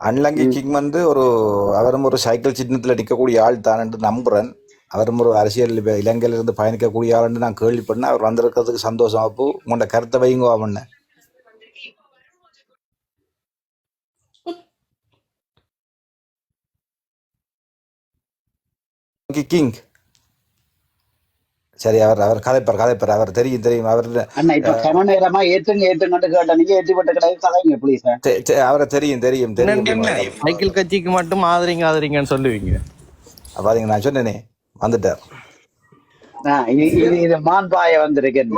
அன்லங்கி. King வந்து ஒரு அவரும் ஒரு சைக்கிள் சின்னத்தில் நிற்கக்கூடிய ஆள் தான் என்று நம்புறேன். அவரும் ஒரு அரசியல் இப்ப இலங்கையில இருந்து பயணிக்கக்கூடிய ஆள் என்று நான் கேள்விப்பட்டேன் அவர் வந்திருக்கிறதுக்கு சந்தோஷம். அப்போ உங்களோட கருத்தை வைங்க அவன் கிங். சரி அவர் அவர் கதைப்பார் கதைப்பார் அவர் தெரியும் தெரியும் அவர் அண்ணா இப்ப நேரமா ஏத்துங்க ஏத்துங்கன்னு கேட்ட நீங்க ஏற்றிப்பட்ட கிடையாது கதைங்க ப்ளீஸ் அவரை தெரியும் தெரியும் தெரியும் என்ன சைக்கிள் கட்சிக்கு மட்டும் ஆதரிங்க ஆதரிங்கன்னு சொல்லுவீங்க? பாத்தீங்க நான் சொன்னேனே வந்துட்டார். இது இது இது மான் பாய வந்திருக்கேன்.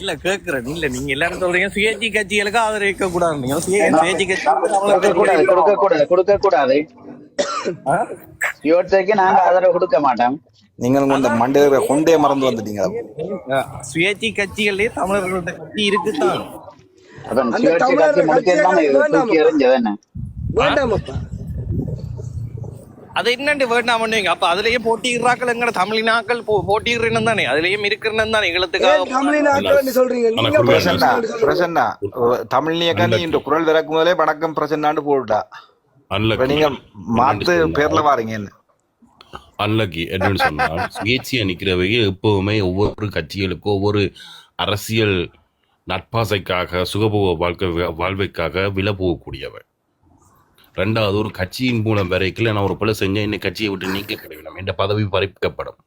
இல்ல கேக்குறேன் இல்ல நீங்க எல்லாரும் சொல்றீங்க சுயேட்சை கட்சிகளுக்கு ஆதரிக்க கூடாது கொடுக்க கூடாது? கொடுக்க கூடாது யோசைக்கு நாங்க ஆதரவு கொடுக்க மாட்டோம். நீங்கள் இந்த மண்டையில கொண்டே மறந்து வந்துட்டீங்க. சுயேட்சை கட்சிகளே தமிழர்களோட கட்சி இருக்குதான். அதன் சுயேட்சை கட்சி வேண்டாமப்பா அது என்னண்டு வேண்டாம் பண்ணுவீங்க அப்ப. அதுலயே போட்டியிடுறாக்கள் எங்கட தமிழினாக்கள் போ போட்டியிடுறேன்னு தானே? அதுலயும் இருக்கிறன்னு தானே சொல்றீங்க? குடும்ப பிரசன்னா. பிரசன்னா தமிழ் நீக்கி இந்த குரல் விறக்கும் முதலே வணக்கம் பிரசன்னாண்டு போட்டா இப்ப நீங்க மாத்து பேர்ல வாரீங்க என்ன அன்லக்கி என்னன்னு சொன்னால் சுயேட்சையா நிக்கிறவைங்க எப்பவுமே ஒவ்வொரு கட்சிகளுக்கும் ஒவ்வொரு அரசியல் நட்பாசைக்காக சுகபோக வாழ்க்கை வாழ்வைக்காக விலை போகக்கூடியவை. ரெண்டாவது ஒரு கட்சியின் மூலம் வரைக்கும் நான் ஒரு பிள்ளை செஞ்சேன். இன்னும் கட்சியை விட்டு நீக்கப்படவில்லை என்ற பதவி பறிக்கப்படும்.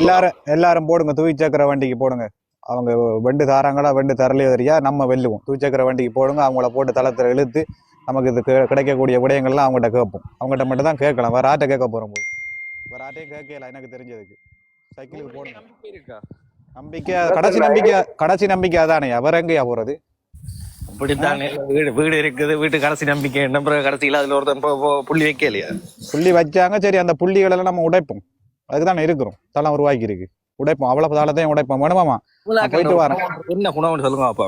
எல்லாரும் எல்லாரும் போடுங்க. தூய்ச்சக்கர வண்டிக்கு போடுங்க. அவங்க வண்டு தாராங்களா வண்டு தரலையோ தெரியா நம்ம வெல்லுவோம். தூய்ச்சக்கர வண்டிக்கு போடுங்க அவங்கள போட்டு தளத்துல இழுத்து நமக்கு இது கி- கிடைக்கக்கூடிய விடயங்கள்லாம் அவங்ககிட்ட கேட்போம். அவங்ககிட்ட மட்டும் தான் கேட்கலாம். வேற ஆட்டை கேட்க போறோம் போய். வேற ஆட்டையும் கேட்கல எனக்கு தெரிஞ்சதுக்கு. சைக்கிளுக்கு போடுங்க இருக்கா? நம்பிக்கை கடைசி நம்பிக்கை கடைசி நம்பிக்கை அதானே? அவர் எங்கேயா போறது? அப்படித்தானே? வீடு வீடு இருக்குது வீட்டு கடைசி நம்பிக்கை. என்ன பிறகு கடைசியில் அதுல ஒருத்தன் புள்ளி வைக்கலையா? புள்ளி வச்சாங்க சரி அந்த புள்ளிகள் எல்லாம் நம்ம உடைப்போம். அதுக்கு தானே இருக்கிறோம். தளம் உருவாக்கி இருக்கு உடைப்போம். அவ்வளவு தாளத்தையும் உடைப்போம். வேணுமாமா போயிட்டு வரேன். என்ன குணம்னு சொல்லுங்க அப்பா.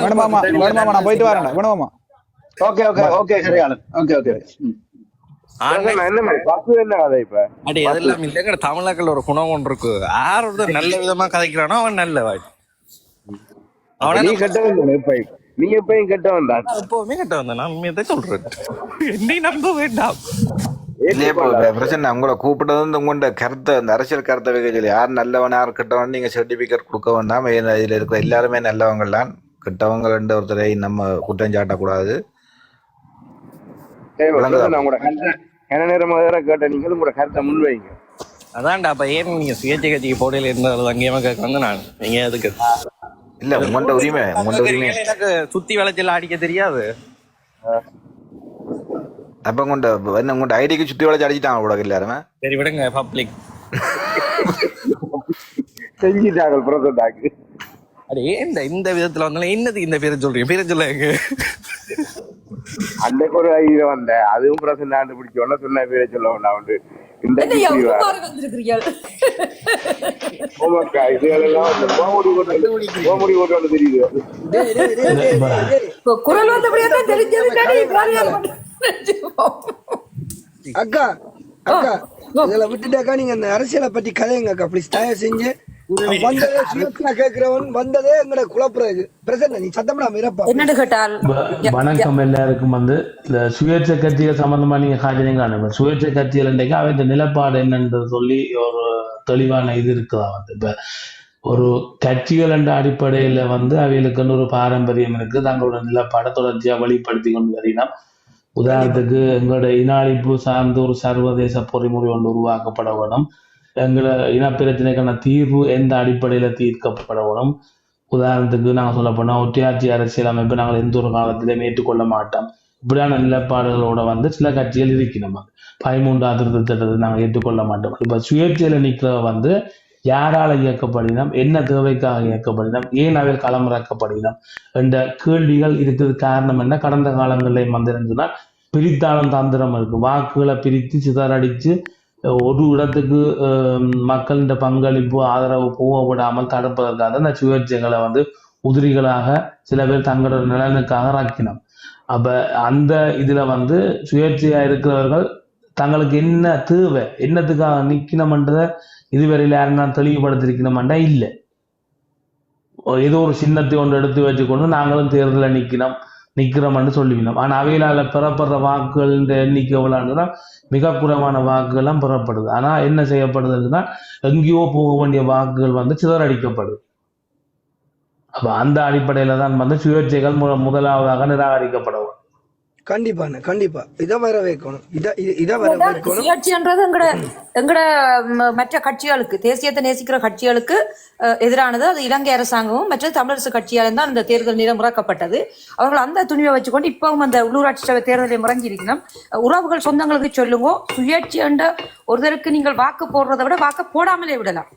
வேணுமாமா வேணுமாமா நான் போயிட்டு வரேன் வேணுமாமா ஓகே ஓகே ஓகே சரியாளன் ஓகே ஓகே. பிரசன்னா, என்ன மாதிரி பஸ் என்ன கதை இப்ப? அடி அதெல்லாம் இல்லைங்க தமிழர்கள் ஒரு குணம் ஒன்று இருக்கு. யார் ஒருத்தர் நல்ல விதமா கதைக்கிறானோ அவன் நல்ல வாய். அவனை நீ கெட்டவன் தானே இப்ப. நீ எப்பயும் கெட்டவன் தான் எப்பவுமே கிட்ட வந்தேன். நான் தான் சொல்றேன். என்னை நம்ப வேண்டாம். இல்லையே இப்போ பிரச்சனை உங்களை கூப்பிட்டது வந்து உங்களோட கருத்தை அந்த அரசியல் கருத்தை வைக்க சொல்லி யார் நல்லவன் யார் கெட்டவன் நீங்க சர்டிபிகேட் கொடுக்க வேண்டாம் இதுல இருக்கிற எல்லாருமே நல்லவங்க தான் கெட்டவங்க ரெண்டு ஒருத்தரை நம்ம குற்றம் சாட்டக்கூடாது. நேரமாக வேற கேட்ட நீங்களும் உங்களோட கருத்தை முன்வைங்க. அதான்டா அப்ப ஏன் நீங்க சுயேட்சை கட்சிக்கு போட்டியில இருந்தாலும் அங்கேயுமா கேட்க வந்து நான். நீங்க எதுக்கு? இல்ல உங்களோட உரிமை உங்களோட உரிமை. எனக்கு சுத்தி வளைச்சல் அடிக்க தெரியாது. அப்ப உங்கள்ட என்ன உங்கள்ட ஐடிக்கு சுத்தி வளைச்சு அடிச்சிட்டாங்க கூட எல்லாருமே சரி விடுங்க பப்ளிக் செஞ்சிட்டாங்க பிரசண்டாக்கு அட ஏன் இந்த இந்த விதத்துல வந்தாலும் என்னதுக்கு இந்த பேரை சொல்றீங்க பேரை சொல்லுங்க அன்னைக்கு ஒரு ஐடியா வந்த அதுவும் பிரசண்டாண்டு பிடிச்ச உடனே சொன்ன பேரை சொல்ல வேண்டாம் ஆமாக்கா இதுகளெல்லாம் தெரியுது. குரல் வந்தபடியா தான் தெரிஞ்சது அக்கா அக்கா இதுல விட்டுட்டாக்கா நீங்க அந்த அரசியலை பத்தி கதைங்க அக்கா. ப்ளீஸ் தயவு செஞ்சு வந்ததே சுயேட்சையா கேட்கிறவன் வந்ததே எங்கட குழப்புறது பிரசன்ன நீ சத்தமிடாம இருப்பா என்னன்னு கேட்டால் வ- வணக்கம் எல்லாருக்கும் வந்து இந்த சுயேட்சை கட்சிகள் சம்பந்தமா நீங்க காஜனையும் காணுங்க. சுயேட்சை கட்சிகள் இன்றைக்கு அவை இந்த நிலப்பாடு என்னன்றது சொல்லி ஒரு தெளிவான இது இருக்குதா வந்து. இப்ப ஒரு கட்சிகள் என்ற அடிப்படையில வந்து அவைகளுக்குன்னு ஒரு பாரம்பரியம் இருக்கு. தங்களோட நிலப்பாடை தொடர்ச்சியா வெளிப்படுத்தி கொண்டு வரினோம் உதாரணத்துக்கு எங்களோட இனாளிப்பு சார்ந்த ஒரு சர்வதேச பொறிமுறை ஒன்று உருவாக்கப்பட வேணும் எங்களை இனப்பிரச்சனைக்கான தீர்வு எந்த அடிப்படையில தீர்க்கப்படணும் உதாரணத்துக்கு நாங்கள் சொல்ல போனால் ஒற்றையாட்சி அரசியல் அமைப்பு நாங்கள் எந்த ஒரு காலத்திலையும் ஏற்றுக்கொள்ள மாட்டோம். இப்படியான நிலைப்பாடுகளோட வந்து சில கட்சிகள் இருக்கணும் நம்ம பதிமூன்றாம் திட்டத்தை நாங்கள் ஏற்றுக்கொள்ள மாட்டோம். இப்போ சுயேட்சையில் நிற்கிறவ வந்து யாரால இயக்கப்படினோம் என்ன தேவைக்காக இயக்கப்படினோம் ஏன் அவை களமிறக்கப்படினோம் என்ற கேள்விகள் இருக்குது காரணம் என்ன? கடந்த காலங்களில் வந்திருந்ததுனால் பிரித்தாளம் தந்திரம் இருக்கு. வாக்குகளை பிரித்து சிதறடிச்சு ஒரு இடத்துக்கு மக்களின் பங்களிப்பு ஆதரவு போக விடாமல் தடுப்பதற்காக இந்த சுயேட்சைகளை வந்து உதிரிகளாக சில பேர் தங்களோட நலனுக்காக ராக்கினோம் அப்ப அந்த இதுல வந்து சுயேட்சையா இருக்கிறவர்கள் தங்களுக்கு என்ன தேவை என்னத்துக்காக நிக்கணும்ன்றத இதுவரையில் யாரும் நான் தெளிவுபடுத்திருக்கணுமாண்டா இல்லை. ஏதோ ஒரு சின்னத்தை ஒன்று எடுத்து வச்சுக்கொண்டு நாங்களும் தேர்தலில் நிற்கணும் நிற்கிறோம்னு சொல்லிவிடும் ஆனால் அவையிலால் பெறப்படுற வாக்குகள் எண்ணிக்கை எவ்வளோன்னா மிக குறைவான வாக்குகள்லாம் பெறப்படுது. ஆனால் என்ன செய்யப்படுதுன்னா எங்கேயோ போக வேண்டிய வாக்குகள் வந்து சிதறடிக்கப்படுது. அப்போ அந்த அடிப்படையில் தான் வந்து சுயேட்சைகள் முதலாவதாக நிராகரிக்கப்படும் கண்டிப்பாண்ணே கண்டிப்பா. இதை வர வைக்கணும். இதை இதை வர வைக்கணும். சுயேட்சைன்றது எங்கட எங்கட மற்ற கட்சிகளுக்கு தேசியத்தை நேசிக்கிற கட்சிகளுக்கு எதிரானது அது இலங்கை அரசாங்கமும் மற்ற தமிழரசு கட்சியாலும் தான் அந்த தேர்தல் நிலம் முறக்கப்பட்டது. அவர்கள் அந்த துணிவை வச்சுக்கொண்டு இப்பவும் அந்த உள்ளூராட்சி சபை தேர்தலை முறங்கியிருக்கணும் உறவுகள் சொந்தங்களுக்கு சொல்லுங்க சுயேட்சை என்ற ஒருத்தருக்கு நீங்கள் வாக்கு போடுறதை விட வாக்கு போடாமலே விடலாம்.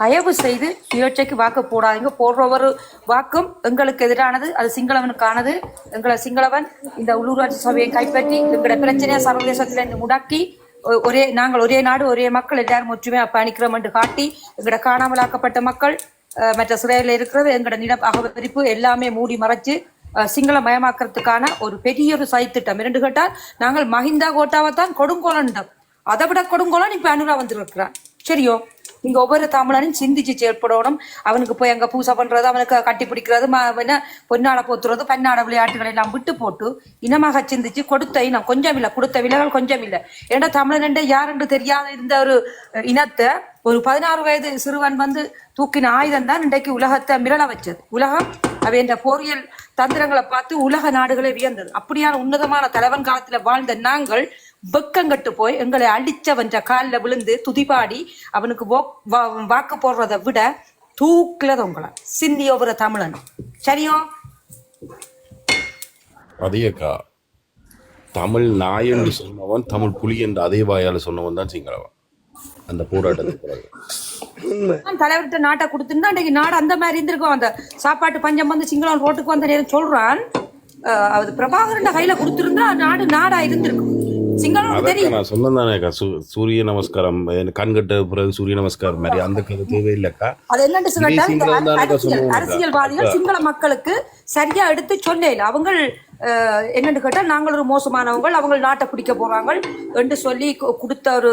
தயவு செய்து சுயேட்சைக்கு வாக்கு போடாதீங்க. போடுறவர் ஒரு வாக்கும் எங்களுக்கு எதிரானது. அது சிங்களவனுக்கானது. எங்களை சிங்களவன் இந்த உள்ளூராட்சி சபையை கைப்பற்றி எங்களோட பிரச்சனையை சர்வதேசத்துல முடக்கி ஒ- ஒரே நாங்கள் ஒரே நாடு ஒரே மக்கள் எல்லாரும் ஒற்றுமையா பயணிக்கிறோம் என்று காட்டி எங்களோட காணாமலாக்கப்பட்ட மக்கள் மற்ற சிறையில் இருக்கிறது எங்களோட நில அகபரிப்பு எல்லாமே மூடி மறைச்சு சிங்கள மயமாக்குறதுக்கான ஒரு பெரிய ஒரு சதித்திட்டம் இரண்டு கேட்டால் நாங்கள் மஹிந்தா கோட்டாவை தான் கொடுங்கோலன்டம் அதை விட கொடுங்கோலன் இப்ப அனுரா வந்திருக்கிறான். சரியோ? இங்க ஒவ்வொரு தமிழனும் சிந்திச்சு செயற்படணும் அவனுக்கு போய் அங்க பூசை பண்றது அவனுக்கு கட்டி பிடிக்கிறது என்ன பொன்னாட போத்துறது பன்னாட விளையாட்டுகளை எல்லாம் விட்டு போட்டு இனமாக சிந்திச்சு கொடுத்த இனம். கொஞ்சம் இல்லை கொடுத்த விலைகள் கொஞ்சம் இல்லை. ஏன்னா தமிழன் என்ற யார் என்று தெரியாத இருந்த ஒரு இனத்தை ஒரு பதினாறு வயது சிறுவன் வந்து தூக்கின ஆயுதம் தான் இன்றைக்கு உலகத்தை மிரள வச்சது. உலகம் அவ என்ற போரியல் தந்திரங்களை பார்த்து உலக நாடுகளே வியந்தது. அப்படியான உன்னதமான தலைவன் காலத்துல வாழ்ந்த நாங்கள் வெக்கங்கட்டு போய் எங்களை அடிச்சவன்ற காலில் விழுந்து துதிபாடி அவனுக்கு வாக்கு போடுறதை விட தூக்கிலது உங்களை சிந்தி ஒவ்வொரு தமிழன். சரியோ? அதேக்கா தமிழ் நாய் என்று சொன்னவன் தமிழ் புலி என்று அதே வாயால சொன்னவன் தான் சிங்களவன். அந்த போராட்டத்துக்கு பிறகு. தலைவர்கிட்ட நாட்டை கொடுத்துருந்தா அன்றைக்கு நாடு அந்த மாதிரி இருந்திருக்கும். அந்த சாப்பாட்டு பஞ்சம் வந்து சிங்களம் ரோட்டுக்கு வந்த நேரம் சொல்றான். அது பிரபாகரன் கையில கொடுத்திருந்தா நாடு நாடா இருந்திருக்கும். சிங்களம் நான் சூரிய நமஸ்காரம் எனக்கு கண் கட்ட பிறகு சூரிய நமஸ்காரம் மாதிரி. அந்த கதை தேவையில்லைக்கா. அது என்னன்னு. அரசியல்வாதிகள் சிங்கள மக்களுக்கு சரியா எடுத்து சொல்லல அவங்க என்னன்னு கேட்டா நாங்கள் ஒரு மோசமானவங்க அவங்க நாட்டை பிடிக்க போறாங்க என்று சொல்லி கொடுத்த ஒரு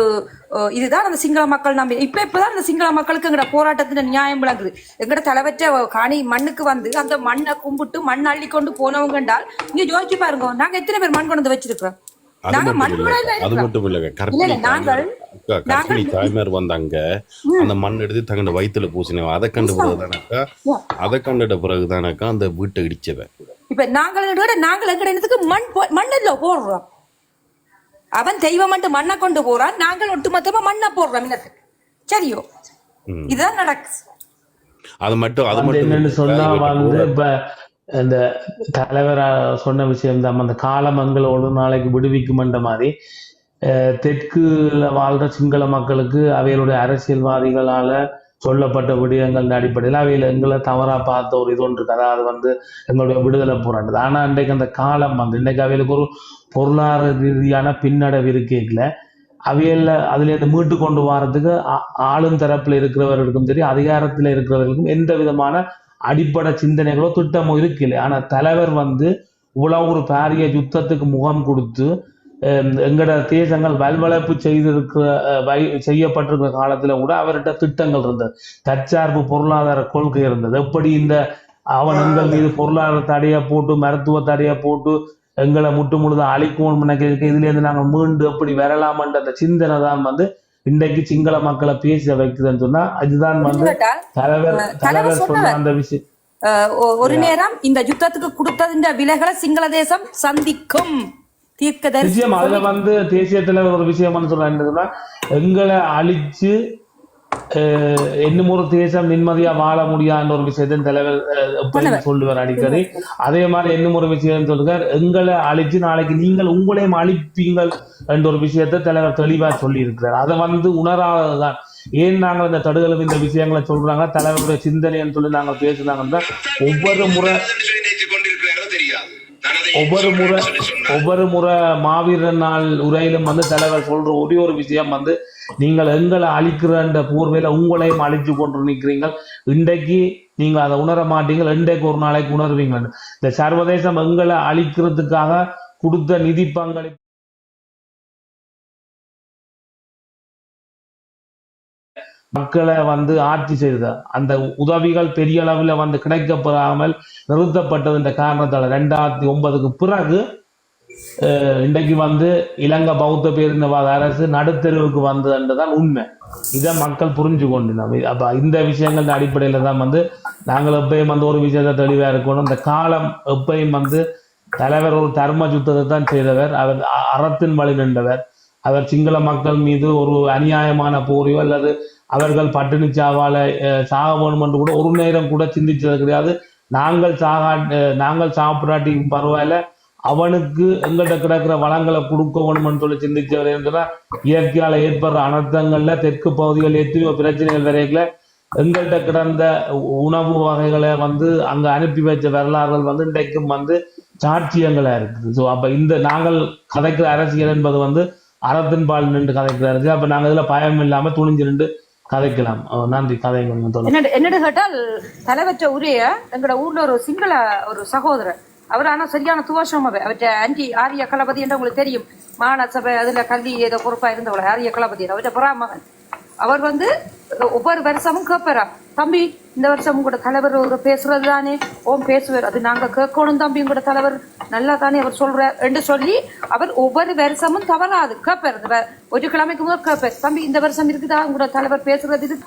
இதுதான் அந்த சிங்கள மக்கள் நம்பி. இப்ப இப்பதான் அந்த சிங்கள மக்களுக்கு எங்கட போராட்டத்தின் நியாயம் விளங்குது. எங்கட தலைவற்ற காணி மண்ணுக்கு வந்து அந்த மண்ணை கும்பிட்டு மண் அள்ளி கொண்டு போனவங்க என்றால் நீங்க யோசிச்சு பாருங்க நாங்க எத்தனை பேர் மண் கொண்டு வச்சிருக்கிறோம்? அது மட்டும் மண் இல்ல கூட அது மட்டும் இல்லைங்க இல்ல கற்பிணி தாய்மார் வந்தாங்க. அந்த மண் எடுத்து தங்களோட வயித்துல பூசினவன். அதை கண்டு பிறகுதானக்கா அதை கண்டுட்ட பிறகுதானக்கா அந்த வீட்டை இடிச்சவன். இப்ப நாங்கள் விட நாங்கள் எங்கட இடத்துக்கு மண் மண்ணில் போடுறோம். அவன் தெய்வம் மட்டும் மண்ணை கொண்டு போறான் நாங்கள் ஒட்டுமொத்தமா மண்ணை போடுறோம் இனத்துக்கு. சரியோ. இதுதான் நடக்குது அது மட்டும் அது மட்டும் சொன்னா வந்து இப்ப இந்த தலைவராக சொன்ன விஷயம் தான் அந்த ஒரு நாளைக்கு விடுவிக்குமன்ற மாதிரி தெற்குல வாழ்ற சிங்கள மக்களுக்கு அவைகளுடைய அரசியல்வாதிகளால சொல்லப்பட்ட விடயங்கள் அடிப்படையில் அவையில் எங்களை தவறா பார்த்த ஒரு இது ஒன்று இருக்குது. அதாவது வந்து எங்களுடைய விடுதலை போராட்டது. ஆனா இன்றைக்கு அந்த காலம் வந்து இன்றைக்கு அவைகளுக்கு ஒரு பொருளாதார ரீதியான பின்னடைவு இருக்கேக்கல அவையில் அதுலேருந்து மீட்டு கொண்டு வரதுக்கு ஆ- ஆளும் தரப்பில் இருக்கிறவர்களுக்கும் சரி அதிகாரத்தில் இருக்கிறவர்களுக்கும் எந்த விதமான அடிப்படை சிந்தனைகளோ திட்டமோ இருக்கில்லை. ஆனால் தலைவர் வந்து இவ்வளோ ஒரு பாரிய யுத்தத்துக்கு முகம் கொடுத்து எங்களோட எங்கட தேசங்கள் வல்வளப்பு செய்திருக்கிற வை- செய்யப்பட்டிருக்கிற காலத்தில் கூட அவர்கிட்ட திட்டங்கள் இருந்தது. தற்சார்பு பொருளாதார கொள்கை இருந்தது. எப்படி இந்த அவன் எங்கள் மீது பொருளாதார தடையை போட்டு மருத்துவ தடையை போட்டு எங்களை முட்டு முழுதாக அழிக்கணும்னு நினைக்கிறதுக்கு இதுலேருந்து நாங்கள் மீண்டு எப்படி வரலாமன்ற அந்த சிந்தனை தான் வந்து இன்றைக்கு சிங்கள மக்களை பேச வைக்குதுன்னு சொன்னா அதுதான் வந்து தலைவர் தலைவர் சொன்ன அந்த விஷயம். ஒரு நேரம் இந்த யுத்தத்துக்கு கொடுத்ததின் விலைகளை சிங்கள தேசம் சந்திக்கும். தீர்க்கதரிசி நிச்சயம் அதுல வந்து தேசிய தலைவர் ஒரு விஷயம் சொன்னா எங்களை அழிச்சு இன்னும் ஒரு தேசம் நிம்மதியா வாழ முடியாதுன்ற ஒரு விஷயத்தின் தலைவர் சொல்லுவார் அடிக்கடி. அதே மாதிரி இன்னும் ஒரு விஷயம் சொல்லுறார் எங்களை அழிச்சு நாளைக்கு நீங்கள் உங்களையும் அழிப்பீங்கள் என்ற ஒரு விஷயத்தை தலைவர் தெளிவா சொல்லி இருக்கிறார் அதை வந்து உணராததுதான். ஏன் நாங்கள் இந்த தடுகளும் இந்த விஷயங்களை சொல்றாங்க? தலைவருடைய சிந்தனைன்னு சொல்லி நாங்கள் பேசுனாங்கன்னா ஒவ்வொரு முறை ஒவ்வொரு முறை ஒவ்வொரு முறை மாவீரர் நாள் உரையிலும் வந்து தலைவர் சொல்ற ஒரே ஒரு விஷயம் வந்து நீங்கள் எங்களை அழிக்கிறன்ற போர்வையில உங்களையும் அழிச்சு கொண்டு நிற்கிறீங்கள் இன்றைக்கு நீங்க அதை உணர மாட்டீங்கள் இன்றைக்கு ஒரு நாளைக்கு உணர்வீங்க இந்த சர்வதேசம் எங்களை அழிக்கிறதுக்காக கொடுத்த நிதி பங்களிப்பு மக்களை வந்து ஆட்சி செய்த அந்த உதவிகள் பெரிய அளவில் வந்து கிடைக்கப்படாமல் நிறுத்தப்பட்டது என்ற காரணத்தால். ரெண்டாயிரத்தி ஒன்பதுக்கு பிறகு இன்றைக்கு வந்து இலங்கை பௌத்த பேரினவாத அரசு நடுத்தெருவுக்கு வந்ததுன்றதான் உண்மை. இதை மக்கள் புரிஞ்சு கொண்டினோம் அப்ப இந்த விஷயங்கள் அடிப்படையில தான் வந்து நாங்கள் எப்பயும் வந்து ஒரு விஷயத்தை தெளிவா இருக்கணும். இந்த காலம் எப்பயும் வந்து தலைவர் ஒரு தர்ம சுத்தத்தை தான் செய்தவர். அவர் அ- அறத்தின் வழி நின்றவர். அவர் சிங்கள மக்கள் மீது ஒரு அநியாயமான போரையோ அல்லது அவர்கள் பட்டினி சாவால சாக வேணும் என்று கூட ஒரு நேரம் கூட சிந்திச்சது கிடையாது. நாங்கள் சாகா அஹ், நாங்கள் சாப்பிடாட்டி பரவாயில்ல. அவனுக்கு எங்கிட்ட கிடக்கிற வளங்களை கொடுக்க வேணும்னு சொல்லி சிந்திச்சவர் என்றால் இயற்கையால ஏற்படுற அனர்த்தங்கள்ல தெற்கு பகுதிகள் எத்தனையோ பிரச்சனைகள் வரைக்கல எங்கள்கிட்ட கிடந்த உணவு வகைகளை வந்து அங்க அனுப்பி வச்ச வரலாறுகள் வந்து இன்றைக்கும் வந்து சாட்சியங்களா இருக்குது. ஸோ அப்ப இந்த நாங்கள் கதைக்கிற அரசியல் என்பது வந்து அறத்தின் பால் நின்று கதைக்கிற அரசியல். அப்ப நாங்க இதுல பயம் இல்லாம துணிஞ்சு நின்று கதைக்கலாம். நன்றி. கதை தொடர்ந்து கேட்டால் தலைவற்ற உரிய எங்களோட ஊர்ல ஒரு சிங்கள ஒரு சகோதரர் அவர் ஆனால் சரியான துவாசம் அவர் அவற்ற அஞ்சி ஆரிய களபதி என்று உங்களுக்கு தெரியும். மாநசபை சபை கல்வி ஏதோ பொறுப்பாக இருந்தவள ஆரிய களபதி அவற்ற புறாமகன் அவர் வந்து ஒவ்வொரு வருஷமும் கேட்பாரா. தம்பி இந்த வருஷம் கூட தலைவர் ஒரு பேசுறது தானே? ஓம் பேசுவார் அது நாங்கள் கேட்கணும் தம்பி உங்களோட தலைவர். நல்லா தானே அவர் சொல்றார் என்று சொல்லி அவர் ஒவ்வொரு வருஷமும் தவறாது. கேட்பார். இந்த ஒரு கிழமைக்கு முதல் கேட்பார். தம்பி இந்த வருஷம் இருக்குதா? உங்களோட தலைவர் பேசுறது இது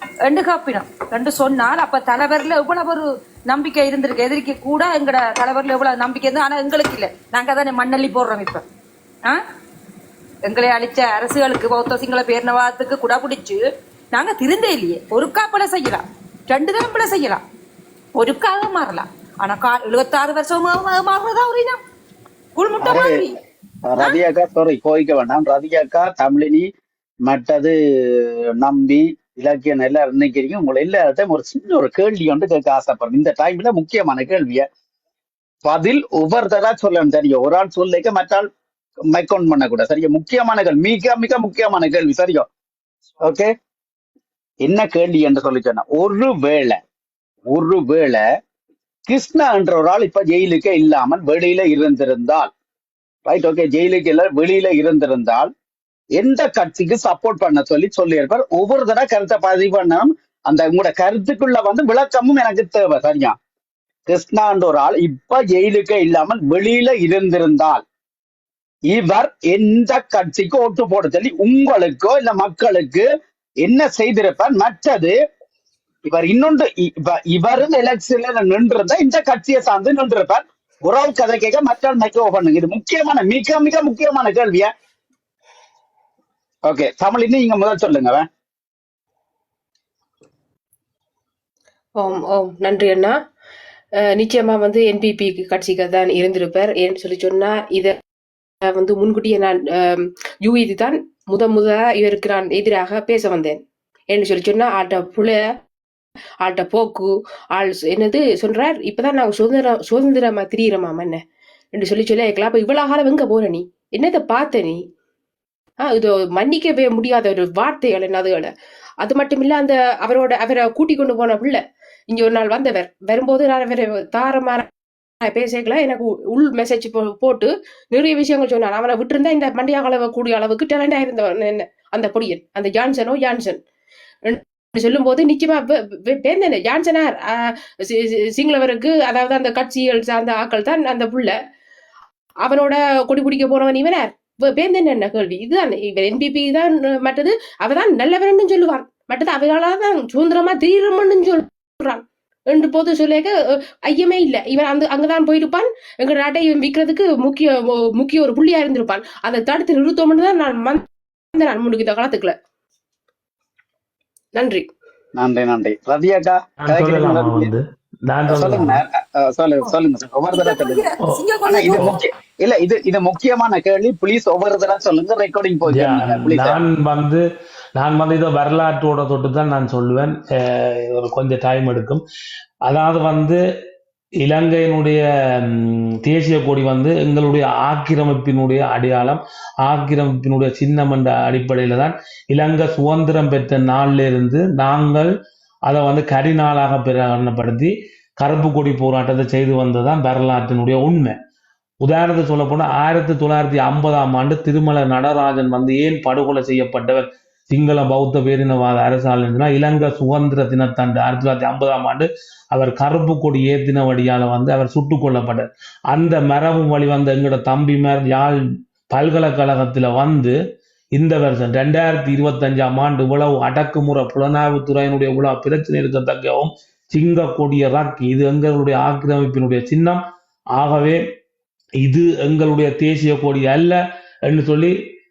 ரெண்டு காப்பினம். ரெண்டு சொன்னால் அப்ப தலைவர்ல எவ்வளவு ஒரு நம்பிக்கை இருந்திருக்கு. எதிரிக்கு கூட எங்கட தலைவர்ல எவ்வளவு நம்பிக்கை இருந்து ஆனா எங்களுக்கு இல்ல. நாங்க தானே மண்ணள்ளி போடுறோம் இப்ப. ஆ? எங்களை அழிச்ச அரசுகளுக்கு பௌத்த சிங்கள பேர்னவாதத்துக்கு குடா பிடிச்சு நாங்க திருந்தே இல்லையே. ஒருக்கா பிழை செய்யலாம். ரெண்டு தரம் பிழை செய்யலாம். ஒருக்காக மாறலாம். ஆனா கா எழுபத்தாறு வருஷம் மாறுறதா ஒரு இனம். குள்முட்டை மாதிரி. ரவி அக்கா சாரி கோவிக்க வேண்டாம். ரவி அக்கா தமிழினி மற்றது நம்பி இலக்கியம் எல்லாரும் நினைக்கிறீங்க உங்களை எல்லாத்தையும் ஒரு சின்ன ஒரு கேள்வி வந்து கேட்க ஆசைப்படுறேன். இந்த டைம்ல முக்கியமான கேள்விய. பதில் ஒவ்வொருத்தரா சொல்லணும். சரியா? ஒரு ஆள் சொல்லிக்க மற்றால் மைக்கவுண்ட் பண்ணக்கூடாது. சரியா? முக்கியமான கேள்வி. மிக மிக முக்கியமான கேள்வி. சரியா? ஓகே என்ன கேள்வி என்று சொல்லி சொன்னா ஒருவேளை ஒருவேளை கிருஷ்ணா என்ற ஒரு ஆள் இப்ப ஜெயிலுக்கே இல்லாமல் வெளியில இருந்திருந்தால் ரைட் ஓகே ஜெயிலுக்கு இல்ல வெளியில இருந்திருந்தால் எந்த கட்சிக்கு சப்போர்ட் பண்ண சொல்லி சொல்லியிருப்பார். ஒவ்வொரு தடவை கருத்தை பதிவு பண்ணணும். அந்த உங்களோட கருத்துக்குள்ள வந்து விளக்கமும் எனக்கு தேவை சரியா? கிருஷ்ணான்ற ஒரு ஆள் இப்ப ஜெயிலுக்கே இல்லாமல் வெளியில இருந்திருந்தால் இவர் எந்த கட்சிக்கு ஓட்டு போட சொல்லி உங்களுக்கோ இல்ல மக்களுக்கு என்ன செய்திருப்பார்? மற்றது இவர் இன்னொன்று இவரும் எலெக்ஷன்ல நின்றிருந்தா இந்த கட்சியை சார்ந்து நின்றிருப்பார். உறவு கதை கேட்க மற்ற மைக்கோ பண்ணுங்க இது முக்கியமான மிக மிக முக்கியமான கேள்வியா? ஓகே தமிழ் நீங்க முதல் சொல்லுங்க ஓம் ஓம். நன்றி அண்ணா. அஹ் நிச்சயமா வந்து என்பிபி கட்சிக்கு தான் இருந்திருப்பார். ஏன்னு சொல்லி சொன்னா இத வந்து முன்கூட்டியே நான் யூஇதி தான் முத முத இவருக்கு நான் எதிராக பேச வந்தேன். ஏன்னு சொல்லி சொன்னா ஆட்ட புல ஆட்ட போக்கு ஆள் என்னது சொல்றார்? இப்பதான் நாங்க சுதந்திரம் சுதந்திரமா திரியிறோமாம் என்ன என்று சொல்லி சொல்லி கேட்கலாம் அப்ப இவ்வளவு காலம் எங்க போற நீ? என்னத்தை பார்த்த நீ? இது மன்னிக்கவே முடியாத ஒரு வார்த்தைகள் என்னதுகளை அது மட்டும் இல்ல அந்த அவரோட அவரை கூட்டி கொண்டு போன பிள்ளை. இங்க ஒரு நாள் வந்தவர். வரும்போது நான் அவரை தாரமாற பேசிக்கல எனக்கு உ- உள் மெசேஜ் போட்டு நிறைய விஷயங்கள் சொன்னான் அவனை விட்டுருந்தா இந்த மண்டியாக அளவு கூடிய அளவுக்கு டேலண்டா இருந்தவன் என்ன அந்த பொடியன் அந்த ஜான்சனோ ஜான்சன் சொல்லும் போது நிச்சயமா வே- ஜான்சனார் சி- சிங்களவருக்கு அதாவது அந்த கட்சிகள் சார்ந்த ஆக்கள் தான் அந்த புள்ள. அவனோட கொடி பிடிக்க போனவன் இவனார். வேந்தன் என்ன கேள்வி? இதுதான் இவர் என்பிபி தான் மற்றது அவதான் நல்லவன் சொல்லுவான் மற்றது அவர்களால் தான் சுதந்திரமா திடீர்னு சொல்றான் என்று போது சொல்லிக்க ஐயமே இல்ல. இவன் அந்த அங்கதான் போயிருப்பான். எங்க நாட்டை இவன் விற்கிறதுக்கு முக்கிய முக்கிய ஒரு புள்ளியா இருந்திருப்பான். அதை தடுத்து நிறுத்தோம்னு தான் நான் வந்தேன் நான் முன்னுக்கு இந்த காலத்துக்குள்ள. நன்றி. நன்றி நன்றி. ரவி இல்ல இது இது முக்கியமான கேள்வி. ப்ளீஸ் ஒவ்வொரு தடவை சொல்லுங்க ரெக்கார்டிங் நான் வந்து நான் வந்து இதை வரலாற்றோட தொட்டு தான் நான் சொல்லுவேன். ஒரு கொஞ்சம் டைம் எடுக்கும். அதாவது வந்து இலங்கையினுடைய தேசிய கொடி வந்து எங்களுடைய ஆக்கிரமிப்பினுடைய அடையாளம் ஆக்கிரமிப்பினுடைய சின்னம் என்ற அடிப்படையில தான் இலங்கை சுதந்திரம் பெற்ற நாள்ல இருந்து நாங்கள் அதை வந்து கரிநாளாக பிரகடனப்படுத்தி கருப்பு கொடி போராட்டத்தை செய்து வந்ததுதான் வரலாற்றினுடைய உண்மை. உதாரணத்துக்கு சொல்ல போனால் ஆயிரத்தி தொள்ளாயிரத்தி ஐம்பதாம் ஆண்டு திருமலை நடராஜன் வந்து ஏன் படுகொலை செய்யப்பட்டவர்? சிங்கள பௌத்த பேரினவாத அரசாளுன்னா இலங்கை சுதந்திர தினத்தாண்டு ஆயிரத்தி தொள்ளாயிரத்தி ஐம்பதாம் ஆண்டு அவர் கருப்பு கொடி ஏத்தின வழியால வந்து அவர் சுட்டுக் கொல்லப்பட்டார். அந்த மரபு வழி வந்த எங்களோட தம்பிமார் யாழ் பல்கலைக்கழகத்துல வந்து இந்த வருஷம் ரெண்டாயிரத்தி இருபத்தஞ்சாம் ஆண்டு இவ்வளவு அடக்குமுறை புலனாய்வு துறையினுடைய இவ்வளவு பிரச்சனை இருக்கத்தக்கவும் சிங்க கொடிய ராக்கி. இது எங்களுடைய ஆக்கிரமிப்பினுடைய சின்னம். ஆகவே இது எங்களுடைய தேசிய கொடி அல்ல என்று சொல்லி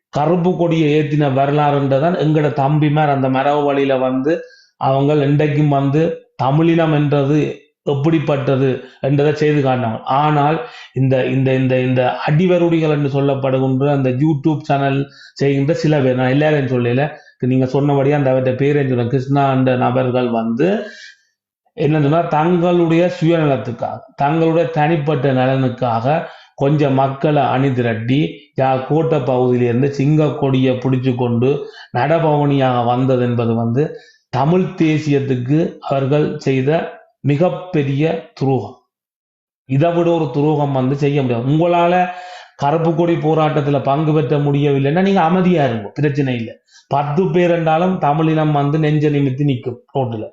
கருப்பு கொடியை ஏத்தின வரலாறுன்றதான் எங்களோட தம்பிமார் அந்த மரபு வழியில வந்து அவங்க இன்றைக்கும் வந்து தமிழினம் என்றது எப்படிப்பட்டது என்றதை செய்து காட்டினாங்க. ஆனால் இந்த இந்த இந்த இந்த அடிவருடிகள் என்று சொல்லப்படுகின்ற அந்த யூடியூப் சேனல் செய்கின்ற சில பேர் நான் எல்லாரையும் சொல்லல நீங்க சொன்னபடியே அந்த அவர்கிட்ட பேரை சொன்ன கிருஷ்ணா என்ற நபர்கள் வந்து என்ன சொன்னா தங்களுடைய சுயநலத்துக்காக தங்களுடைய தனிப்பட்ட நலனுக்காக கொஞ்சம் மக்களை அணி திரட்டி யா கோட்டை பகுதியிலிருந்து சிங்க கொடியை பிடிச்சு கொண்டு நடபவனியாக வந்தது என்பது வந்து தமிழ் தேசியத்துக்கு அவர்கள் செய்த மிகப்பெரிய துரோகம். இதை விட ஒரு துரோகம் வந்து செய்ய முடியாது. உங்களால கருப்பு கொடி போராட்டத்துல பங்கு பெற்ற முடியவில்லைன்னா நீங்க அமைதியா இருங்க. பிரச்சனை இல்லை. பத்து பேர் என்றாலும் தமிழினம் வந்து நெஞ்ச நிமித்தி நிற்கும் ரோட்டில்.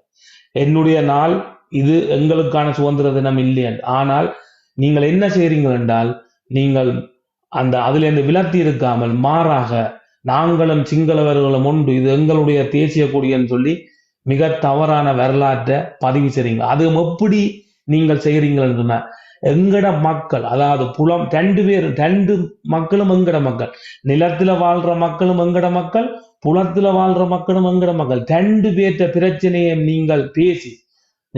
என்னுடைய நாள் இது எங்களுக்கான சுதந்திர தினம் இல்லை ஆனால் நீங்கள் என்ன செய்றீங்க என்றால் நீங்கள் அந்த அதுல இருந்து விலத்தி இருக்காமல் மாறாக நாங்களும் சிங்களவர்களும் உண்டு இது எங்களுடைய தேசிய கொடின்னு சொல்லி மிக தவறான வரலாற்றை பதிவு செய்றீங்க. அது எப்படி நீங்கள் செய்கிறீங்கன்னு எங்கட மக்கள் அதாவது புலம் ரெண்டு பேர் ரெண்டு மக்களும் எங்கட மக்கள். நிலத்துல வாழ்ற மக்களும் எங்கட மக்கள் புலத்துல வாழ்ற மக்களும் எங்கட மக்கள். ரெண்டு பேர்த்த பிரச்சனையை நீங்கள் பேசி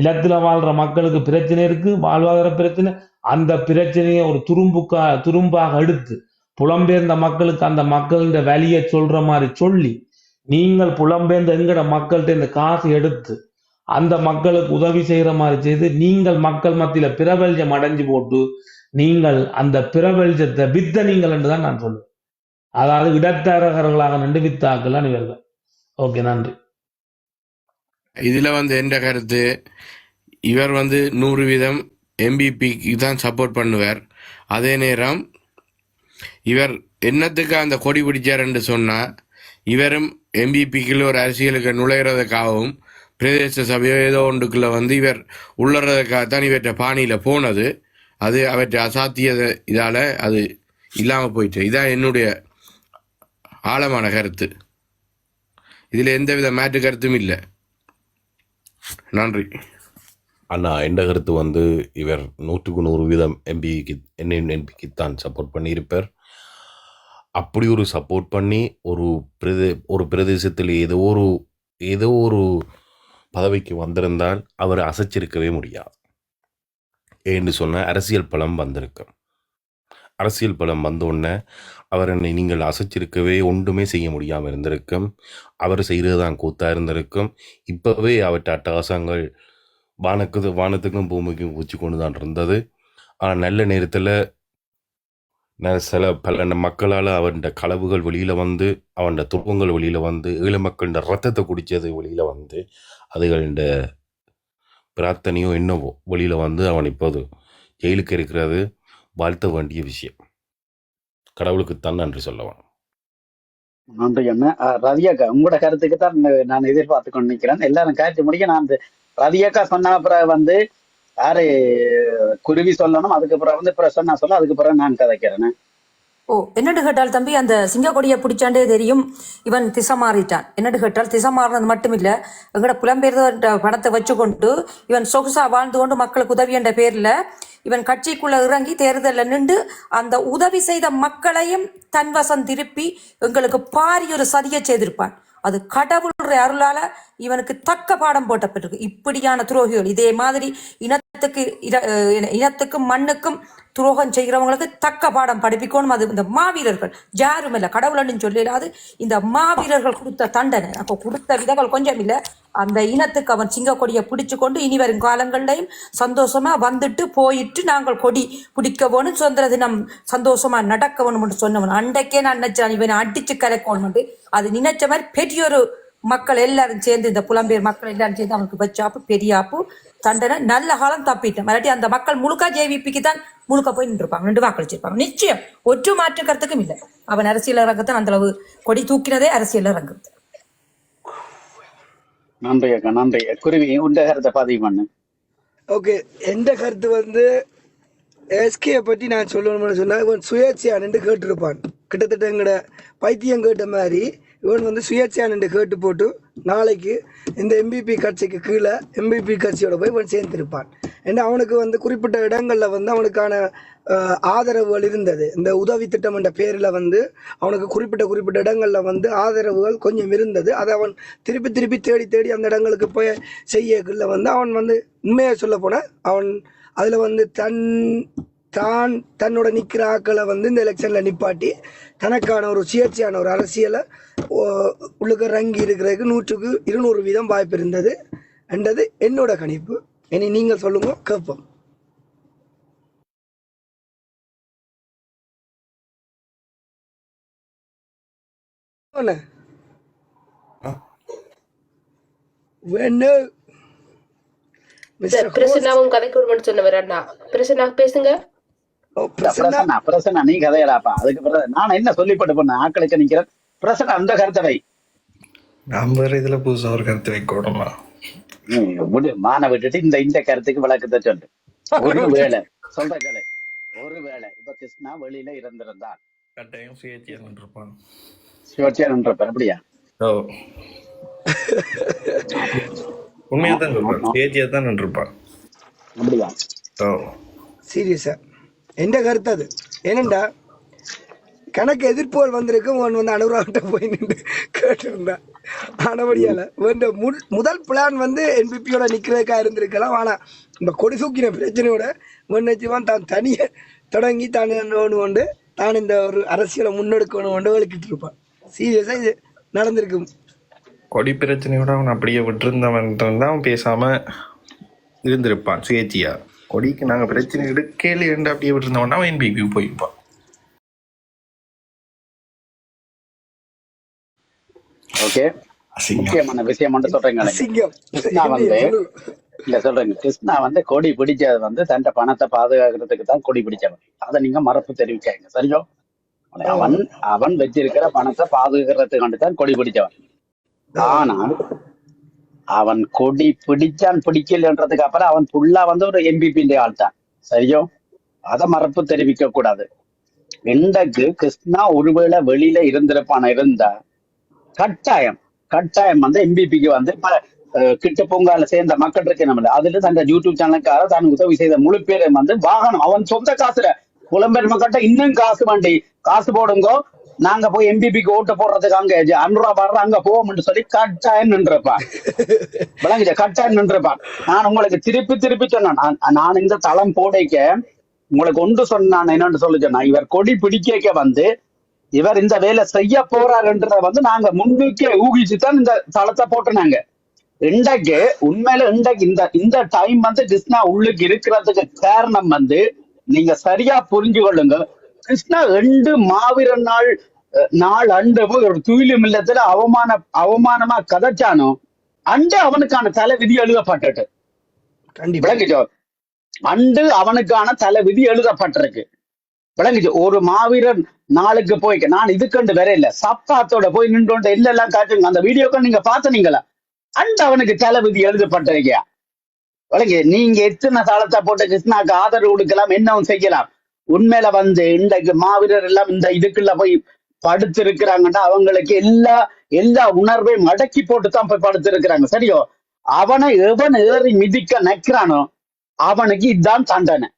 நிலத்துல வாழ்ற மக்களுக்கு பிரச்சனை இருக்கு வாழ்வாதார பிரச்சனை அந்த பிரச்சனையை ஒரு துரும்புக்கா துரும்பாக எடுத்து புலம்பெயர்ந்த மக்களுக்கு அந்த மக்களின் வழியை சொல்ற மாதிரி சொல்லி நீங்கள் புலம்பெயர்ந்த எங்கட மக்கள்கிட்ட இந்த காசு எடுத்து அந்த மக்களுக்கு உதவி செய்கிற மாதிரி செய்து நீங்கள் மக்கள் மத்தியில் பிரபல்ஜம் அடைஞ்சு போட்டு நீங்கள் அந்த பிரபல்ஜத்தை வித்த நீங்கள் என்று தான் நான் சொல்லுவேன். அதாவது இடத்தரகர்களாக நின்று வித்தாக்கலாம் இவர்கள். ஓகே நன்றி. இதில் வந்து எந்த கருத்து? இவர் வந்து நூறு வீதம் எம்பிபிக்கு தான் சப்போர்ட் பண்ணுவார். அதே நேரம் இவர் என்னத்துக்கு அந்த கொடி பிடிச்சார் என்று சொன்னால் இவரும் எம்பிபிக்குள்ள ஒரு அரசியலுக்கு நுழையிறதுக்காகவும் பிரதேச சபையோ ஏதோ ஒன்றுக்குள்ளே வந்து இவர் உள்ளறதுக்காகத்தான் இவற்றை பாணியில் போனது. அது அவற்றை அசாத்திய இதால் அது இல்லாமல் போயிட்டு. இதான் என்னுடைய ஆழமான கருத்து. இதில் எந்தவித மாற்று கருத்தும் இல்லை. நன்றி. அண்ணா எந்த கருத்து வந்து இவர் நூற்றுக்கு நூறு வீதம் எம்பிக்கு என்ன என்பிக்கு தான் சப்போர்ட் பண்ணியிருப்பார்? அப்படி ஒரு சப்போர்ட் பண்ணி ஒரு பிரதே ஒரு பிரதேசத்தில் ஏதோ ஒரு ஏதோ ஒரு பதவிக்கு வந்திருந்தால் அவர் அசைச்சிருக்கவே முடியாது. ஏன்னு சொன்ன அரசியல் பலம் வந்திருக்கும். அரசியல் பலம் வந்தோடனே அவர் என்னை நீங்கள் அசைச்சிருக்கவே ஒன்றுமே செய்ய முடியாமல் இருந்திருக்கும். அவர் செய்கிறது தான் கூத்தாக இருந்திருக்கும். இப்போவே அவற்றை அட்டகாசங்கள் வானக்கு வானத்துக்கும் பூமிக்கும் பூச்சி கொண்டு தான் இருந்தது. ஆனால் நல்ல நேரத்தில் சில பல மக்களால் அவன் களவுகள் வெளியில் வந்து அவன் துன்பங்கள் வெளியில் வந்து ஈழ மக்களோட ரத்தத்தை குடித்தது வெளியில் வந்து அதுகள பிரார்த்தனையோ என்னவோ வெளியில் வந்து அவன் இப்போது ஜெயிலுக்கு இருக்கிறது வாழ்த்த வேண்டிய விஷயம். கடவுளுக்குத்தான் நன்றி சொல்லலாம் நன்றி அண்ணன் அஹ் உங்களோட கருத்துக்கு தான் நான் எதிர்பார்த்து கொண்டு நிற்கிறேன் எல்லாரும் கருத்து முடிக்க நான் அந்த சொன்ன அப்புறம் வந்து யாரு குருவி சொல்லணும் அதுக்கப்புறம் வந்து பிரசன்னா சொல்ல அதுக்கப்புறம் நான் கதைக்கிறேன். ஓ என்னட்டு கேட்டால் தம்பி அந்த சிங்கக்கொடியை பிடிச்சாண்டே தெரியும் இவன் திசை மாறிட்டான் என்னட்டு கேட்டால் திசை மாறினது மட்டும் இல்ல எங்கட புலம்பெயர்ந்த படத்தை வச்சுக்கொண்டு இவன் சொகுசா வாழ்ந்து கொண்டு மக்களுக்கு உதவி என்ற பேர்ல இவன் கட்சிக்குள்ள இறங்கி தேர்தலில் நின்று அந்த உதவி செய்த மக்களையும் தன்வசம் திருப்பி எங்களுக்கு பாரி ஒரு சதியை செய்திருப்பான். அது கடவுளுடைய அருளால இவனுக்கு தக்க பாடம் போட்டப்பட்டிருக்கு. இப்படியான துரோகிகள். இதே மாதிரி இனத்துக்கு அஹ் இனத்துக்கும் மண்ணுக்கும் துரோகம் செய்கிறவங்களுக்கு தக்க பாடம் படிப்பிக்கணும். அது இந்த மாவீரர்கள். யாரும் இல்லை. கடவுளன்னு சொல்லிடாது. இந்த மாவீரர்கள் கொடுத்த தண்டனை. அப்போ கொடுத்த விதங்கள் கொஞ்சம் இல்லை. அந்த இனத்துக்கு அவன் சிங்கக்கொடியை பிடிச்சு கொண்டு இனி வரும் காலங்கள்லையும் சந்தோஷமா வந்துட்டு போயிட்டு நாங்கள் கொடி பிடிக்க சுதந்திர தினம் சந்தோஷமா நடக்க வேணும்னு சொன்னவன். அன்றைக்கே நான் நினைச்சேன் இவனை அடிச்சு கரைக்கணும் அது நினைச்ச மாதிரி பெரிய ஒரு மக்கள் எல்லாரும் சேர்ந்து இந்த புலம்பெயர் மக்கள் எல்லாரும் சேர்ந்து அவனுக்கு வச்சாப்பு பெரியாப்பு தண்டனை. நல்ல காலம் தப்பிட்டேன். மறுபடியும் அந்த மக்கள் முழுக்க ஜேவிபிக்கு தான் முழுக்க போய் நின்றுப்பாங்க. நின்று வாக்களிச்சிருப்பாங்க நிச்சயம் ஒற்று மாற்று கருத்துக்கும் இல்லை. அவன் அரசியல் இறங்கத்தான் அந்த அளவு கொடி தூக்கினதே அரசியல் இறங்குறது நன்றி அக்கா நன்றி. குருவி உண்ட கருத்தை பதிவு பண்ணு. ஓகே எந்த கருத்து வந்து எஸ்கே பற்றி நான் சொல்லணும்னு சொன்னா இவன் சுயேட்சையானு கேட்டிருப்பான். கிட்டத்தட்ட எங்கட பைத்தியம் கேட்ட மாதிரி இவன் வந்து சுயேட்சையானு கேட்டு போட்டு நாளைக்கு இந்த எம்பிபி கட்சிக்கு கீழே எம்பிபி கட்சியோட போய் இவன் சேர்ந்திருப்பான். ஏன்னா அவனுக்கு வந்து குறிப்பிட்ட இடங்களில் வந்து அவனுக்கான ஆதரவுகள் இருந்தது. இந்த உதவி திட்டம் என்ற பேரில் வந்து அவனுக்கு குறிப்பிட்ட குறிப்பிட்ட இடங்களில் வந்து ஆதரவுகள் கொஞ்சம் இருந்தது. அதை அவன் திருப்பி திருப்பி தேடி தேடி அந்த இடங்களுக்கு போய் செய்யக்குள்ள வந்து அவன் வந்து உண்மையாக சொல்ல போனால் அவன் அதில் வந்து தன் தான் தன்னோட நிற்கிற ஆக்களை வந்து இந்த எலெக்ஷனில் நிப்பாட்டி தனக்கான ஒரு சுயேட்சையான ஒரு அரசியலை உள்ளுக்கு ரங்கி இருக்கிறதுக்கு நூற்றுக்கு இருநூறு வீதம் வாய்ப்பு இருந்தது. என்றது என்னோட கணிப்பு. இனி நீங்கள் சொல்லுங்க கேட்போம். ஹோஸ்ட் பிரசன்னாவும் கதைக்கு மட்டும் சொன்னவர் அண்ணா. பிரசன்னா பேசுங்க. பிரசன்னா. பிரசன்னா நீ கதையடாப்பா. அதுக்கு நான் என்ன சொல்லிப்பட்டு பண்ண? ஆக்களுக்கு நிக்கிறேன் பிரசன்னா அந்த கருத்தை வை நான் வேற இதுல புதுசா ஒரு கருத்து வைக்கணுமா மான விட்டுட்டு இந்த இந்த கருத்துக்கு விளக்கத்தை சொல்லு. ஒரு வேளை சொல்ற கேளு. ஒரு வேளை இப்ப கிருஷ்ணா வெளியில இருந்திருந்தான் கட்டாயம் சுயேட்சையா இருப்பான் சிவச்சியான்றப்ப அப்படியா? ஓ. உண்மையா தான் சுயேட்சையா தான் நின்றுப்பான். அப்படியா? ஓ. சீரியஸா எந்த கருத்து அது? ஏனண்டா கணக்கு எதிர்ப்புகள் வந்திருக்கு அவன் வந்து அனுராகிட்ட போய் நின்று கேட்டிருந்தான் ஆனபடியால் இந்த முல் முதல் பிளான் வந்து என்பிபியோட நிற்கிறதுக்காக இருந்திருக்கலாம் ஆனால் இந்த கொடி சூக்கின பிரச்சனையோட முன்னச்சுவான் தான் தனியாக தொடங்கி தான் ஒன்று கொண்டு தான் இந்த ஒரு அரசியலை முன்னெடுக்கணும் கொண்டு வலுக்கிட்டு இருப்பான். சீரியஸாக இது நடந்திருக்கு. கொடி பிரச்சனையோட அவன் அப்படியே விட்டுருந்தவன் தான் அவன் இருந்திருப்பான் சுயேச்சியாக கொடிக்கு நாங்க பிரச்சனை எடுக்கல என்று அப்படியே விட்டுருந்தவன் அவன் என்பிபி போயிருப்பான் ஓகே. முக்கியமான விஷயம் மட்டும் சொல்றீங்க சிங்கம் கிருஷ்ணா வந்து இல்ல சொல்றேங்க. கிருஷ்ணா வந்து கொடி பிடிச்சது வந்து தன் பணத்தை பாதுகாக்கிறதுக்கு தான் கொடி பிடிச்சவன். அதை நீங்க மறப்பு தெரிவிக்காங்க சரியோ அவன் அவன் வச்சிருக்கிற பணத்தை பாதுகாக்கிறதுக்காண்டி தான் கொடி பிடிச்சவன். ஆனா அவன் கொடி பிடிச்சான் பிடிக்கலன்றதுக்கு அப்புறம் அவன் ஃபுல்லா வந்து ஒரு எம்பிபின்ற ஆள் தான் சரியோ? அதை மறப்பு தெரிவிக்க கூடாது. இன்றைக்கு கிருஷ்ணா ஒருவேளை வெளியில இருந்திருப்பான இருந்தா கட்டாயம் கட்டாயம் வந்து எம்பிபிக்கு வந்து இப்ப கிட்ட பூங்கால சேர்ந்த மக்கள் இருக்கு நம்மள அதுல தந்த யூடியூப் சேனலுக்காக தான் உதவி செய்த முழு பேரும் வந்து வாகனம் அவன் சொந்த காசுல புலம்பெருமக்கிட்ட இன்னும் காசு வண்டி காசு போடுங்கோ நாங்க போய் எம்பிபிக்கு ஓட்டு போடுறதுக்கு அங்க ஜ- அனுரா அங்க போவோம்னு சொல்லி கட்டாயம் நின்றுப்பான் விளங்குச்சா கட்டாயம் நின்றுப்பான் நான் உங்களுக்கு திருப்பி திருப்பி சொன்னேன். நான் நான் இந்த தளம் போடைக்க உங்களுக்கு ஒன்று சொன்னான் என்னன்னு சொல்லி சொன்னேன் இவர் கொடி பிடிக்க வந்து இவர் இந்த வேலை செய்ய போறாருன்றத வந்து நாங்க முன்னுக்கே ஊகிச்சு தான் இந்த தளத்தை போட்டுனாங்க. இன்றைக்கு உண்மையில இன்றைக்கு இந்த இந்த டைம் வந்து கிருஷ்ணா உள்ளுக்கு இருக்கிறதுக்கு காரணம் வந்து நீங்க சரியா புரிஞ்சு கொள்ளுங்க கிருஷ்ணா ரெண்டு மாவீரன் நாள் நாள் அண்டு போய் ஒரு துயிலும் இல்லத்துல அவமான அவமானமா கதைச்சானோ அண்டு அவனுக்கான தலை விதி எழுதப்பட்டுட்டு விளங்கிச்சோ அண்டு அவனுக்கான தலை விதி எழுதப்பட்டிருக்கு. விளங்குச்சு ஒரு மாவீரன் நாளுக்கு போய்க்க நான் இதுக்கண்டு வேற இல்ல சப்பாத்தோட போய் நின்று இல்ல எல்லாம் காட்டுங்க அந்த வீடியோக்கு நீங்க பாத்தனீங்களா? அந்த அவனுக்கு தளபதி எழுதப்பட்டிருக்கியா? விளங்கு நீங்க எத்தனை தளத்தை போட்டு கிருஷ்ணாக்கு ஆதரவு கொடுக்கலாம் என்னவும் செய்யலாம். உண்மையில வந்து இன்றைக்கு மாவீரர் எல்லாம் இந்த இதுக்குள்ள போய் படுத்து இருக்கிறாங்கன்னா அவங்களுக்கு எல்லா எல்லா உணர்வையும் மடக்கி போட்டு தான் போய் படுத்து இருக்கிறாங்க சரியோ? அவனை எவன் ஏறி மிதிக்க நக்கிறானோ அவனுக்கு இதுதான் தண்டனை.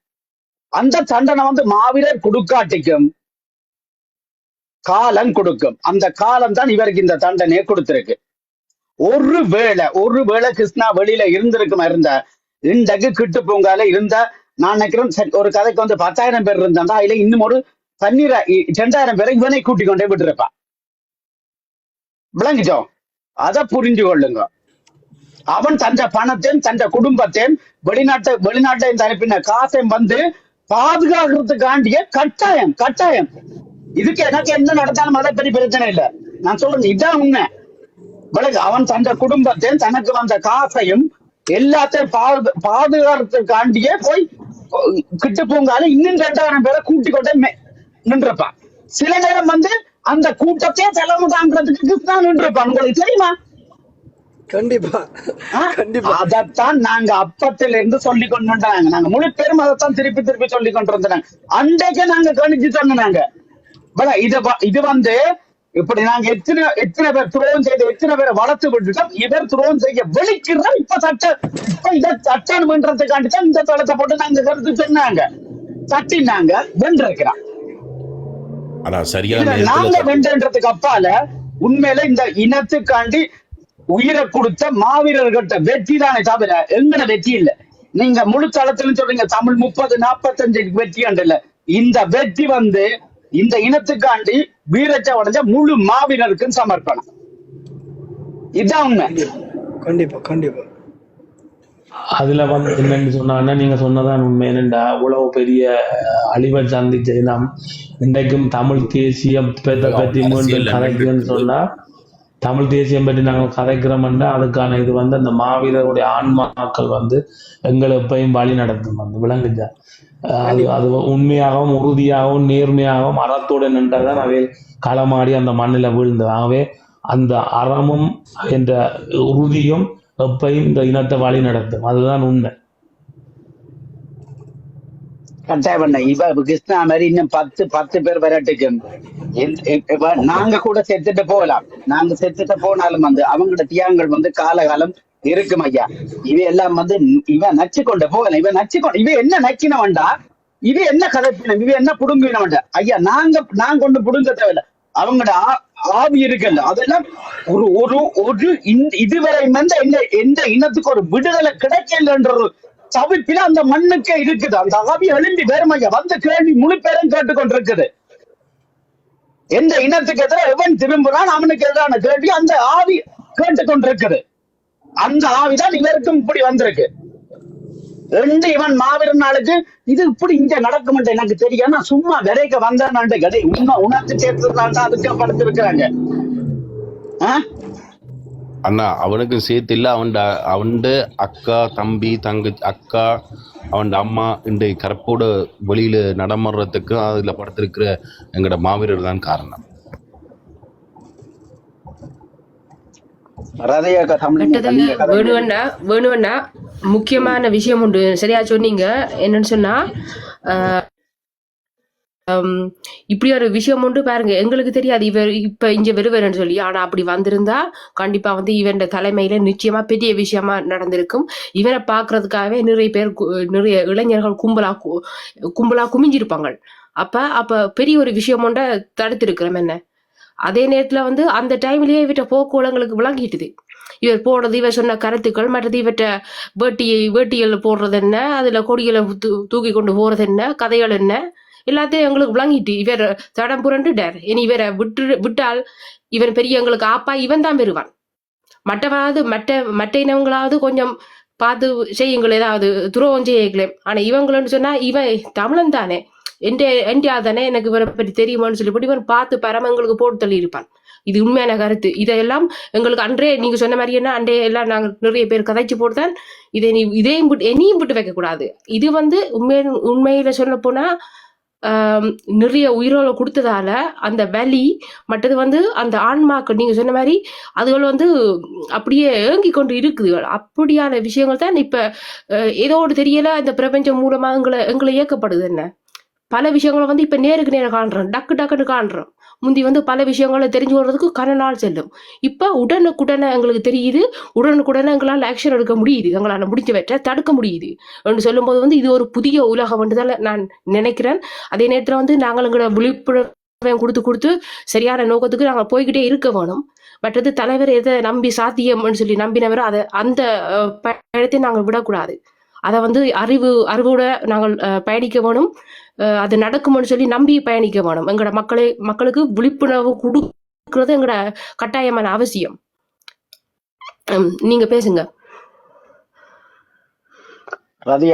அந்த தண்டனை வந்து மாவீரர் கொடுக்காட்டிக்கும் காலம் கொடுக்கும். அந்த காலம் தான் இவருக்கு இந்த தண்டனையை கொடுத்திருக்கு. ஒரு வேளை ஒரு வேளை கிருஷ்ணா வெளியில இருந்திருக்குமா இருந்த? இன்றைக்கு கிட்டு பூங்கால இருந்த நான் நினைக்கிறேன் ஒரு கதைக்கு வந்து பத்தாயிரம் பேர் இருந்தா இல்ல இன்னும் ஒரு பன்னீர ரெண்டாயிரம் பேரை இவனை கூட்டி கொண்டே விட்டுருப்பான் விளங்கிட்டோம் அதை புரிஞ்சு கொள்ளுங்க. அவன் தந்த பணத்தையும் தந்த குடும்பத்தையும் வெளிநாட்டு வெளிநாட்டையும் தரப்பின காசையும் வந்து பாதுகாக்கிறதுக்காண்டிய கட்டாயம் கட்டாயம். இதுக்கு எனக்கு என்ன நடத்தாலும் அதை பெரிய பிரச்சனை இல்லை. நான் சொல்றேன் இதான் உண்மை. விளக்கு அவன் தந்த குடும்பத்தையும் தனக்கு வந்த காசையும் எல்லாத்தையும் பாது பாதுகாக்கிறதுக்காண்டியே போய் கிட்டு பூங்கால இன்னும் ரெண்டாயிரம் பேரை கூட்டி கொண்டே நின்றுப்பான் சில நேரம் வந்து அந்த கூட்டத்தையே தலைமை தாங்கிறதுக்கு கிருஷ்ணா நின்றுப்பான் உங்களுக்கு தெரியுமா? கண்டிப்பா? கண்டிப்பா. அதைத்தான் நாங்க அப்பத்துல இருந்து சொல்லி கொண்டு வந்தாங்க நாங்க முழு பேரும் அதைத்தான் திருப்பி திருப்பி சொல்லி கொண்டு வந்தாங்க அன்றைக்கு நாங்க கணிச்சு சொன்னாங்க இது இது வந்து இப்படி நாங்க எத்தனை எத்தனை பேர் துரோகம் செய்து எத்தனை பேரை வளர்த்து விட்டுட்டோம் இவர் துரோகம் செய்ய வெளிக்கிறோம். இப்ப சட்ட இப்ப இதை சட்டமன்றத்துக்காண்டி தான் இந்த தளத்தை போட்டு நாங்க கருத்து சொன்னாங்க. தட்டினாங்க வென்றிருக்கிறான் நாங்க வென்றதுக்கு அப்பால உண்மையில இந்த இனத்துக்காண்டி உயிரை கொடுத்த மாவீரர்கள்ட்ட வெற்றி தானே தவிர எங்கட வெற்றி இல்ல. நீங்க முழு தளத்துல சொல்றீங்க தமிழ் முப்பது நாற்பத்தஞ்சு வெற்றி இல்ல இந்த வெற்றி வந்து இந்த இனத்துக்காண்டி வீரத்தை உடைஞ்ச முழு மாவீரருக்கும் சமர்ப்பணம். இதுதான் உண்மை. கண்டிப்பா கண்டிப்பா. அதுல வந்து என்னன்னு சொன்னாங்கன்னா நீங்க சொன்னதான் உண்மை. என்னண்டா இவ்வளவு பெரிய அழிவை சந்திச்ச இனம் இன்றைக்கும் தமிழ் தேசியம் அரசியல் கதைக்குன்னு சொன்னா தமிழ் தேசியம் பற்றி நாங்கள் கதைக்கிறோம்னா அதுக்கான இது வந்து அந்த மாவீரருடைய ஆன்மாக்கள் வந்து எங்களை எப்பயும் வழி நடத்தும் வந்து விளங்குச்சா அது அது உண்மையாகவும் உறுதியாகவும் நேர்மையாகவும் அறத்தோடு நின்றதான் அவை களமாடி அந்த மண்ணில் வீழ்ந்தது. ஆகவே அந்த அறமும் என்ற உறுதியும் எப்பையும் இந்த இனத்தை வழி நடத்தும். அதுதான் உண்மை. கட்டாயம் பண்ண இவ கிருஷ்ணா மாதிரி இன்னும் பத்து பத்து பேர் வரட்டுக்கு. இவ நாங்க கூட செத்துட்டு போகலாம். நாங்க செத்துட்டு போனாலும் வந்து அவங்களோட தியாகங்கள் வந்து காலகாலம் இருக்கும் ஐயா. இவ எல்லாம் வந்து இவன் நச்சு கொண்டு போகலாம் இவன் நச்சு கொண்டு இவன் என்ன நச்சினவன்டா இவ என்ன கதைப்பினம் இவ என்ன புடுங்கினவன்டா? ஐயா நாங்க நான் கொண்டு புடுங்க தேவையில்ல. அவங்களோட ஆ- ஆவி இருக்குல்ல அதெல்லாம் ஒரு ஒரு ஒரு இதுவரை வந்து எந்த எந்த இனத்துக்கு ஒரு விடுதலை கிடைக்கலன்ற ஒரு தவிப்பில அந்த மண்ணுக்கு இருக்குது. அந்த ஆவி எழும்பி வேறுமையா வந்த கேள்வி முழு பேரும் கேட்டுக்கொண்டிருக்குது. எந்த இனத்துக்கு எதிராக எவன் திரும்புறான் அவனுக்கு எதிரான கேள்வி அந்த ஆவி கேட்டுக்கொண்டிருக்குது. அந்த ஆவிதான் இவருக்கும் இப்படி வந்திருக்கு. ரெண்டு இவன் மாவீரன் நாளுக்கு இது இப்படி இங்க நடக்கும் எனக்கு தெரியும். நான் சும்மா விரைக்க வந்தான்ட்டு கடை உண்மை உணர்த்து சேர்த்துதான் அதுக்கு படுத்திருக்கிறாங்க. ஆஹ் அண்ணா அவனுக்கும் சேர்த்து இல்ல அவன் அவன் அக்கா தம்பி தங்கச்சி அக்கா அவன் அம்மா இந்த கரப்போட வெளியில நடமாடுறதுக்கும் அதுல படுத்திருக்கிற எங்கட மாவீரர் தான் காரணம். வேணுவண்ணா வேணுவண்ணா முக்கியமான விஷயம் உண்டு. சரியா சொன்னீங்க. என்னன்னு சொன்னா இப்படி ஒரு விஷயம் உண்டு பாருங்க. எங்களுக்கு தெரியாது இவர் இப்ப இங்க வருவாருன்னு சொல்லி. ஆனா அப்படி வந்திருந்தா கண்டிப்பா வந்து இவன் தலைமையில நிச்சயமா பெரிய விஷயமா நடந்திருக்கும். இவரை பாக்குறதுக்காகவே நிறைய பேர் நிறைய இளைஞர்கள் கும்பலா கு- கும்பலா குமிஞ்சிருப்பாங்க. அப்ப அப்ப பெரிய ஒரு விஷயம் ஒன்றை தடுத்திருக்கிறோம் என்ன? அதே நேரத்துல வந்து அந்த டைம்லயே இவற்ற போக்குவளங்களுக்கு விளங்கிட்டுது. இவர் போடுறது இவர் சொன்ன கருத்துக்கள் மற்றது இவற்ற வேட்டி வேட்டிகள் போடுறது என்ன? அதுல கொடிகளை தூ- தூக்கி கொண்டு போறது என்ன? கதைகள் என்ன? எல்லாத்தையும் எங்களுக்கு விளங்கிட்டு இவர் சடம் புரண்டுட்டார் இனி இவரை விட்டு விட்டால் இவன் பெரிய எங்களுக்கு ஆப்பா இவன் தான் பெறுவான். மற்றவாவது மற்ற மற்ற இனவங்களாவது கொஞ்சம் பார்த்து செய்யுங்கள் ஏதாவது துரோகம் செய்யங்களேன். ஆனா இவங்களன்னு சொன்னா இவன் தமிழன் தானே. என் என்டியா தானே எனக்கு இவரை பற்றி தெரியுமான்னு சொல்லிவிட்டு இவன் பார்த்து பரமங்களுக்கு போட்டு தள்ளி இருப்பான் இது உண்மையான கருத்து. இதெல்லாம் எங்களுக்கு அன்றே நீங்க சொன்ன மாதிரி என்ன அன்றே எல்லாம் நாங்கள் நிறைய பேர் கதைச்சு போட்டுதான் இதை நீ இதையும் விட்டு என்னையும் விட்டு வைக்கக்கூடாது. இது வந்து உண்மை உண்மையில சொல்ல போனா நிறைய உயிரோலை கொடுத்ததால அந்த வலி மற்றது வந்து அந்த ஆன்மாக்கள் நீங்க சொன்ன மாதிரி அதுகள் வந்து அப்படியே ஏங்கி கொண்டு இருக்குதுகள் அப்படியான விஷயங்கள் தான் இப்ப ஏதோ ஒரு தெரியல இந்த பிரபஞ்சம் மூலமா எங்களை எங்களை இயக்கப்படுது என்ன? பல விஷயங்களை வந்து இப்ப நேருக்கு நேரம் காண்றோம். டக்கு டக்குன்னு காண்றோம். முந்தி வந்து பல விஷயங்களை தெரிஞ்சு கொள்றதுக்கு கன நாள் செல்லும். இப்போ உடனுக்குடனே எங்களுக்கு தெரியுது உடனுக்குடனே எங்களால் ஆக்ஷன் எடுக்க முடியுது. எங்களால் முடிஞ்சவற்றை தடுக்க முடியுது. என்று சொல்லும்போது வந்து இது ஒரு புதிய உலகம் என்றுதான் நான் நினைக்கிறேன். அதே நேரத்தில் வந்து நாங்கள் எங்களோட விழிப்புணர்வை கொடுத்து கொடுத்து சரியான நோக்கத்துக்கு நாங்கள் போய்கிட்டே இருக்க வேணும். மற்றது தலைவர் எதை நம்பி சாத்தியம்னு சொல்லி நம்பினவரோ அதை அந்த பயணத்தை நாங்கள் விடக்கூடாது. அதை வந்து அறிவு அறிவோட நாங்கள் பயணிக்க வேணும். அது நடக்கும்னு சொல்லி நம்பி பயணிக்க வேணும். எங்களோட மக்களை மக்களுக்கு விழிப்புணர்வு கொடுக்கறது எங்களோட கட்டாயமான அவசியம். உம், நீங்க பேசுங்க.